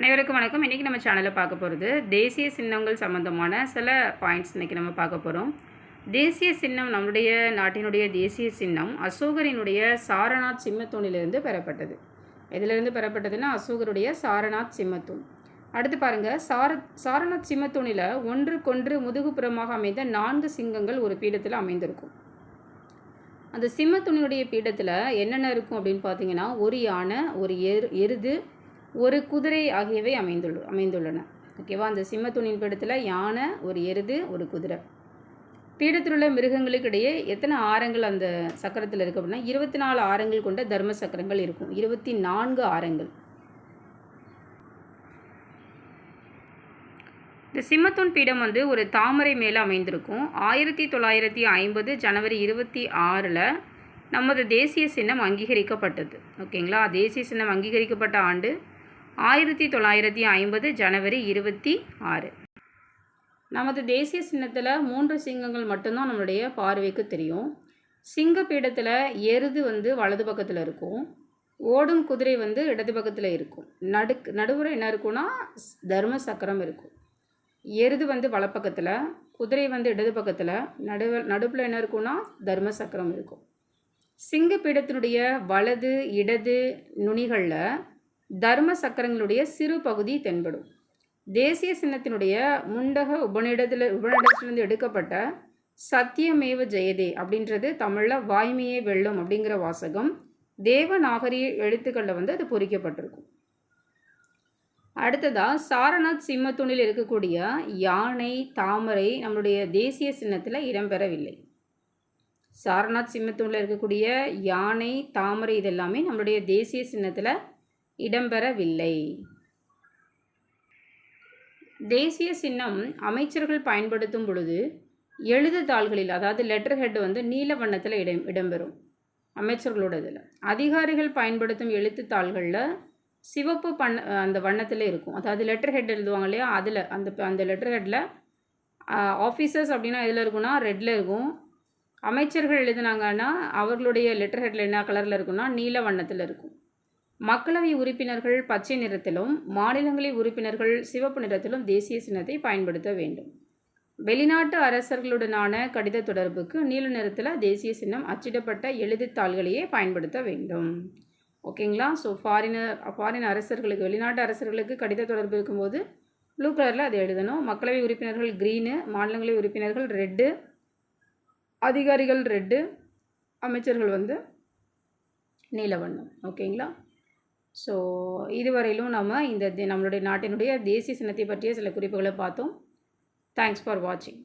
அனைவருக்கும் வணக்கம். இன்றைக்கி நம்ம சேனலில் பார்க்க போகிறது தேசிய சின்னங்கள் சம்மந்தமான சில பாயிண்ட்ஸ் இன்றைக்கி நம்ம பார்க்க போகிறோம் தேசிய சின்னம் நம்முடைய நாட்டினுடைய தேசிய சின்னம் அசோகரினுடைய சாரநாத் சிம்மத்தூணிலிருந்து பெறப்பட்டது. எதிலிருந்து பெறப்பட்டதுன்னா அசோகருடைய சாரநாத் சிம்மத்தூண். அடுத்து பாருங்கள் சார சாரநாத் சிம்மத்தூணில் ஒன்றுக்கொன்று முதுகுப்புறமாக அமைந்த நான்கு சிங்கங்கள் ஒரு பீடத்தில் அமைந்திருக்கும். அந்த சிம்மத்துணியுடைய பீடத்தில் என்னென்ன இருக்கும் அப்படின்னு பார்த்தீங்கன்னா ஒரு யானை ஒரு எரு எருது ஒரு குதிரை ஆகியவை அமைந்துள்ள அமைந்துள்ளன. ஓகேவா அந்த சிம்மத்துணியின் பீடத்தில் யானை ஒரு எருது ஒரு குதிரை. பீடத்தில் உள்ள மிருகங்களுக்கு இடையே எத்தனை ஆரங்கள் அந்த சக்கரத்தில் இருக்குது அப்படின்னா இருபத்தி நாலு ஆரங்கள் கொண்ட தர்ம சக்கரங்கள் இருக்கும். இருபத்தி நான்கு ஆரங்கள். இந்த சிம்மத்தூன் பீடம் வந்து ஒரு தாமரை மேலே அமைந்திருக்கும். ஆயிரத்தி தொள்ளாயிரத்தி ஐம்பது ஜனவரி இருபத்தி ஆறில் நமது தேசிய சின்னம் அங்கீகரிக்கப்பட்டது. ஓகேங்களா தேசிய சின்னம் அங்கீகரிக்கப்பட்ட ஆண்டு ஆயிரத்தி தொள்ளாயிரத்தி ஐம்பது ஜனவரி இருபத்தி ஆறு. நமது தேசிய சின்னத்தில் மூன்று சிங்கங்கள் மட்டும்தான் நம்மளுடைய பார்வைக்கு தெரியும். சிங்க பீடத்தில் எருது வந்து வலது பக்கத்தில் இருக்கும். ஓடும் குதிரை வந்து இடது பக்கத்தில் இருக்கும். நடுக்கு நடுவுற என்ன இருக்கும்னா தர்ம சக்கரம் இருக்கும். எருது வந்து வலப்பக்கத்தில் குதிரை வந்து இடது பக்கத்தில் நடுவ நடுப்பில் என்ன இருக்கும்னா தர்ம சக்கரம் இருக்கும். சிங்க பீடத்தினுடைய வலது இடது நுனிகளில் தர்ம சக்கரங்களுடைய சிறு பகுதி தென்படும். தேசிய சின்னத்தினுடைய முண்டக உபநிடத்தில் உபநிடத்திலிருந்து எடுக்கப்பட்ட சத்தியமேவ ஜெயதே அப்படின்றது தமிழில் வாய்மையே வெள்ளம் அப்படிங்கிற வாசகம். தேவநாகரி எழுத்துக்களில் வந்து அது பொறிக்கப்பட்டிருக்கும். அடுத்ததாக சாரநாத் சிம்மத்தூணில் இருக்கக்கூடிய யானை தாமரை நம்மளுடைய தேசிய சின்னத்தில் இடம்பெறவில்லை. சாரநாத் சிம்மத்தூணில் இருக்கக்கூடிய யானை தாமரை இதெல்லாமே நம்மளுடைய தேசிய சின்னத்தில் இடம்பெறவில்லை. தேசிய சின்னம் அமைச்சர்கள் பயன்படுத்தும் பொழுது எழுதுதாள்களில் அதாவது லெட்டர் ஹெட் வந்து நீல வண்ணத்தில் இடம் இடம்பெறும் அமைச்சர்களோட இதில். அதிகாரிகள் பயன்படுத்தும் எழுத்துத்தாள்களில் சிவப்பு பண்ண அந்த வண்ணத்தில் இருக்கும். அதாவது லெட்டர் ஹெட் எழுதுவாங்க இல்லையா அதில் அந்த அந்த லெட்டர் ஹெட்டில் ஆஃபீஸர்ஸ் அப்படின்னா எதில் இருக்குன்னா ரெட்டில் இருக்கும். அமைச்சர்கள் எழுதுனாங்கன்னா அவர்களுடைய லெட்டர் ஹெட்டில் என்ன கலரில் இருக்குன்னா நீல வண்ணத்தில் இருக்கும். மக்களவை உறுப்பினர்கள் பச்சை நிறத்திலும் மாநிலங்களின் உறுப்பினர்கள் சிவப்பு நிறத்திலும் தேசிய சின்னத்தை பயன்படுத்த வேண்டும். வெளிநாட்டு அரசர்களுடனான கடித தொடர்புக்கு நீல நிறத்தில் தேசிய சின்னம் அச்சிடப்பட்ட எழுதித்தாள்களையே பயன்படுத்த வேண்டும். ஓகேங்களா? ஸோ ஃபாரினர் ஃபாரின் அரசர்களுக்கு வெளிநாட்டு அரசர்களுக்கு கடித தொடர்பு இருக்கும்போது ப்ளூ கலரில் அதை எழுதணும். மக்களவை உறுப்பினர்கள் க்ரீனு மாநிலங்களவை உறுப்பினர்கள் ரெட்டு அதிகாரிகள் ரெட்டு அமைச்சர்கள் வந்து நீலவண்ணம் ஓகேங்களா? ஸோ இதுவரையிலும் நம்ம இந்த நம்மளுடைய நாட்டினுடைய தேசிய சின்னத்தை பற்றிய சில குறிப்புகளை பார்த்தோம். தேங்க்ஸ் ஃபார் வாட்சிங்